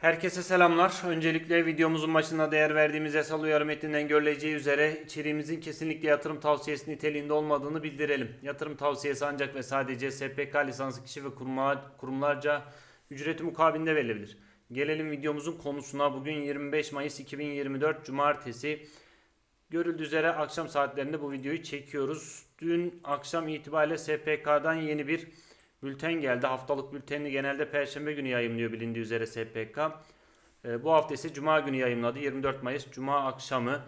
Herkese selamlar. Öncelikle videomuzun başında değer verdiğimiz yasal uyarı metninden görüleceği üzere içeriğimizin kesinlikle yatırım tavsiyesi niteliğinde olmadığını bildirelim. Yatırım tavsiyesi ancak ve sadece SPK lisanslı kişi ve kurumlar, kurumlarca ücreti mukabilinde verilebilir. Gelelim videomuzun konusuna. Bugün 25 Mayıs 2024 Cumartesi. Görüldüğü üzere akşam saatlerinde bu videoyu çekiyoruz. Dün akşam itibariyle SPK'dan yeni bir bülten geldi. Haftalık bültenini genelde Perşembe günü yayımlıyor bilindiği üzere SPK. Ee, bu hafta ise Cuma günü yayımladı. 24 Mayıs Cuma akşamı.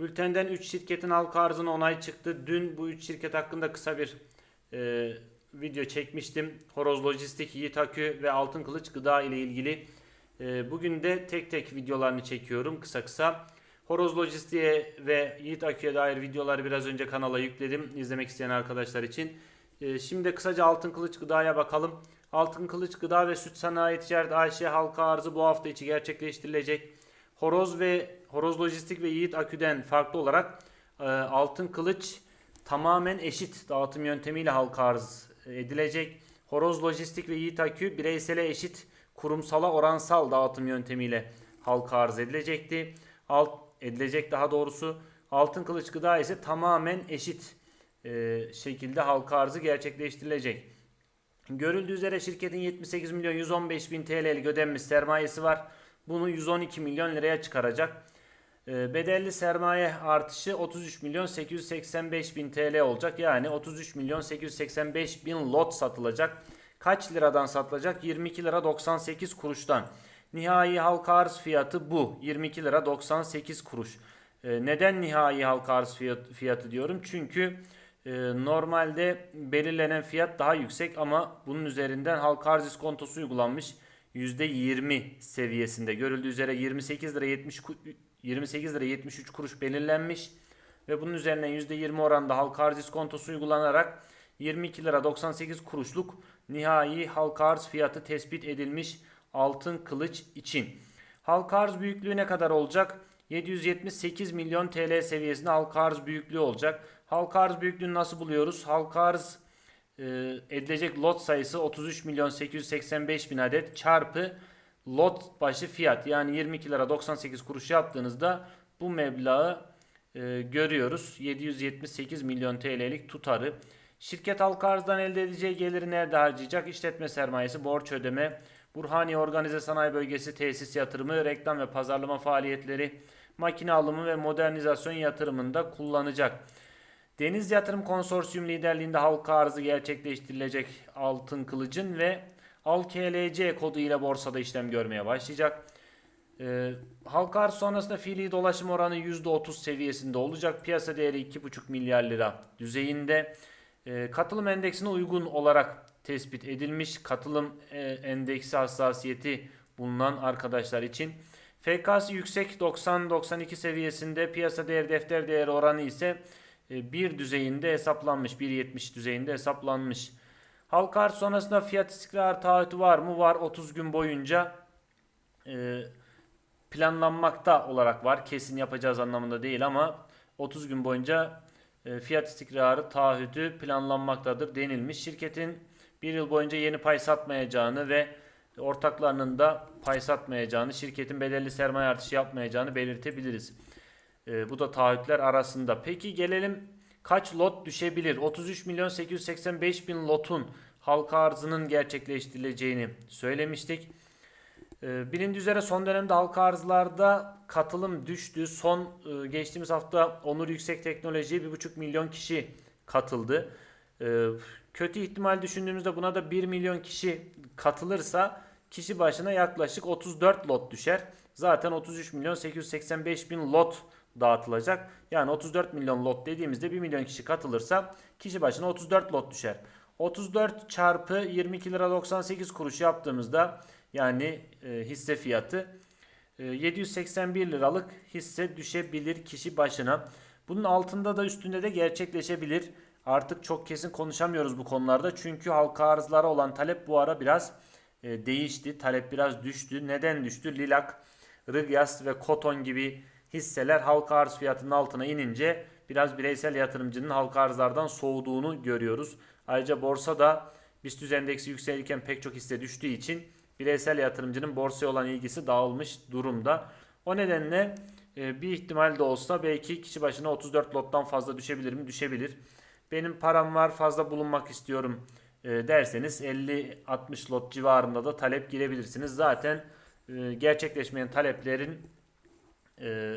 Bültenden 3 şirketin halka arzına onay çıktı. Dün bu 3 şirket hakkında kısa bir e, video çekmiştim. Horoz Lojistik, Yiğit Akü ve Altın Kılıç Gıda ile ilgili. E, bugün de tek tek videolarını çekiyorum kısa kısa. Horoz Lojistik'e ve Yiğit Akü'ye dair videoları biraz önce kanala yükledim. izlemek isteyen arkadaşlar için. Ee, Şimdi kısaca Altın Kılıç Gıda'ya bakalım. Altın Kılıç Gıda ve Süt Sanayi Ticaret AŞ halka arzı bu hafta içi gerçekleştirilecek. Horoz ve Horoz Lojistik ve Yiğit Akü'den farklı olarak e, Altın Kılıç tamamen eşit dağıtım yöntemiyle halka arz edilecek. Horoz Lojistik ve Yiğit Akü bireysele eşit kurumsala oransal dağıtım yöntemiyle halka arz edilecekti. Alt edilecek daha doğrusu. Altın Kılıç Gıda ise tamamen eşit e, şekilde halka arzı gerçekleştirilecek. Görüldüğü üzere şirketin 78 milyon 115 bin TL'lik ödenmiş sermayesi var. Bunu 112 milyon liraya çıkaracak. E, bedelli sermaye artışı 33 milyon 885 bin TL olacak. Yani 33 milyon 885 bin lot satılacak. Kaç liradan satılacak? 22 lira 98 kuruştan. Nihai halka arz fiyatı bu. 22 lira 98 kuruş. E, neden nihai halka arz fiyat- fiyatı diyorum? Çünkü normalde belirlenen fiyat daha yüksek ama bunun üzerinden halka arz iskontosu uygulanmış. %20 seviyesinde görüldüğü üzere 28 lira 70 ku- 28 lira 73 kuruş belirlenmiş ve bunun üzerinden %20 oranında halka arz iskontosu uygulanarak 22 lira 98 kuruşluk nihai halka arz fiyatı tespit edilmiş altın kılıç için. Halka arz büyüklüğü ne kadar olacak? 778 milyon TL seviyesinde halka arz büyüklüğü olacak. Halka arz büyüklüğünü nasıl buluyoruz? Halka arz e, edilecek lot sayısı 33 milyon 885 bin adet çarpı lot başı fiyat yani 22 lira 98 kuruş yaptığınızda bu meblağı e, görüyoruz. 778 milyon TL'lik tutarı. Şirket halka arzdan elde edeceği geliri nerede harcayacak? İşletme sermayesi, borç ödeme, Burhaniye Organize Sanayi Bölgesi tesis yatırımı, reklam ve pazarlama faaliyetleri, makine alımı ve modernizasyon yatırımında kullanacak. Deniz Yatırım Konsorsiyum liderliğinde halka arzı gerçekleştirilecek Altın Kılıç'ın ve ALKLC kodu ile borsada işlem görmeye başlayacak. Ee, halka arz sonrasında fiili dolaşım oranı %30 seviyesinde olacak. Piyasa değeri 2,5 milyar lira düzeyinde. Ee, katılım endeksine uygun olarak tespit edilmiş. Katılım e, endeksi hassasiyeti bulunan arkadaşlar için. FK'sı yüksek 90-92 seviyesinde. Piyasa değeri defter değeri oranı ise e, 1 düzeyinde hesaplanmış. 1.70 düzeyinde hesaplanmış. Halka arz sonrasında fiyat istikrar taahhütü var mı? Var 30 gün boyunca e, planlanmakta olarak var. Kesin yapacağız anlamında değil ama 30 gün boyunca e, fiyat istikrarı taahhütü planlanmaktadır denilmiş. Şirketin bir yıl boyunca yeni pay satmayacağını ve ortaklarının da pay satmayacağını, şirketin bedelli sermaye artışı yapmayacağını belirtebiliriz. E, bu da taahhütler arasında. Peki gelelim kaç lot düşebilir? 33 milyon 885 bin lotun halka arzının gerçekleştirileceğini söylemiştik. E, bilindiği üzere son dönemde halka arzlarda katılım düştü. Son e, geçtiğimiz hafta Onur Yüksek Teknoloji'ye 1,5 milyon kişi katıldı. E, kötü ihtimal düşündüğümüzde buna da 1 milyon kişi katılırsa kişi başına yaklaşık 34 lot düşer. Zaten 33 milyon 885 bin lot dağıtılacak. Yani 34 milyon lot dediğimizde 1 milyon kişi katılırsa kişi başına 34 lot düşer. 34 çarpı 22 lira 98 kuruş yaptığımızda yani e, hisse fiyatı e, 781 liralık hisse düşebilir kişi başına. Bunun altında da üstünde de gerçekleşebilir. Artık çok kesin konuşamıyoruz bu konularda. Çünkü halka arzlara olan talep bu ara biraz e, değişti. Talep biraz düştü. Neden düştü? Lilak, Rıgyas ve Koton gibi hisseler halka arz fiyatının altına inince biraz bireysel yatırımcının halka arzlardan soğuduğunu görüyoruz. Ayrıca borsada BIST endeksi yükselirken pek çok hisse düştüğü için bireysel yatırımcının borsaya olan ilgisi dağılmış durumda. O nedenle e, bir ihtimal de olsa belki kişi başına 34 lottan fazla düşebilir mi? Düşebilir. Benim param var fazla bulunmak istiyorum e, derseniz 50-60 lot civarında da talep girebilirsiniz. Zaten e, gerçekleşmeyen taleplerin e,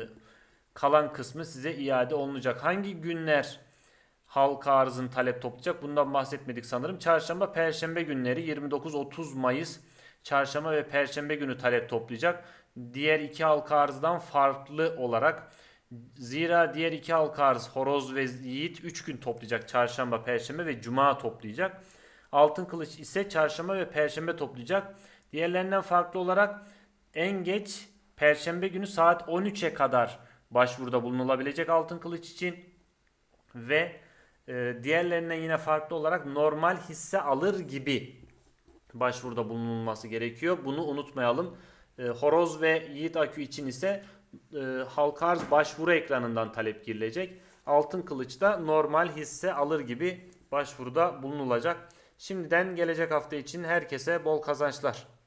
kalan kısmı size iade olunacak. Hangi günler halka arzın talep toplayacak? Bundan bahsetmedik sanırım. Çarşamba, perşembe günleri 29-30 Mayıs çarşamba ve perşembe günü talep toplayacak. Diğer iki halka arzdan farklı olarak Zira diğer iki halka arz horoz ve yiğit 3 gün toplayacak. Çarşamba, perşembe ve cuma toplayacak. Altın kılıç ise çarşamba ve perşembe toplayacak. Diğerlerinden farklı olarak en geç perşembe günü saat 13'e kadar başvuruda bulunulabilecek altın kılıç için ve e, diğerlerinden yine farklı olarak normal hisse alır gibi başvuruda bulunulması gerekiyor. Bunu unutmayalım. E, horoz ve yiğit akü için ise e, halka arz başvuru ekranından talep girilecek. Altın kılıçta normal hisse alır gibi başvuruda bulunulacak. Şimdiden gelecek hafta için herkese bol kazançlar.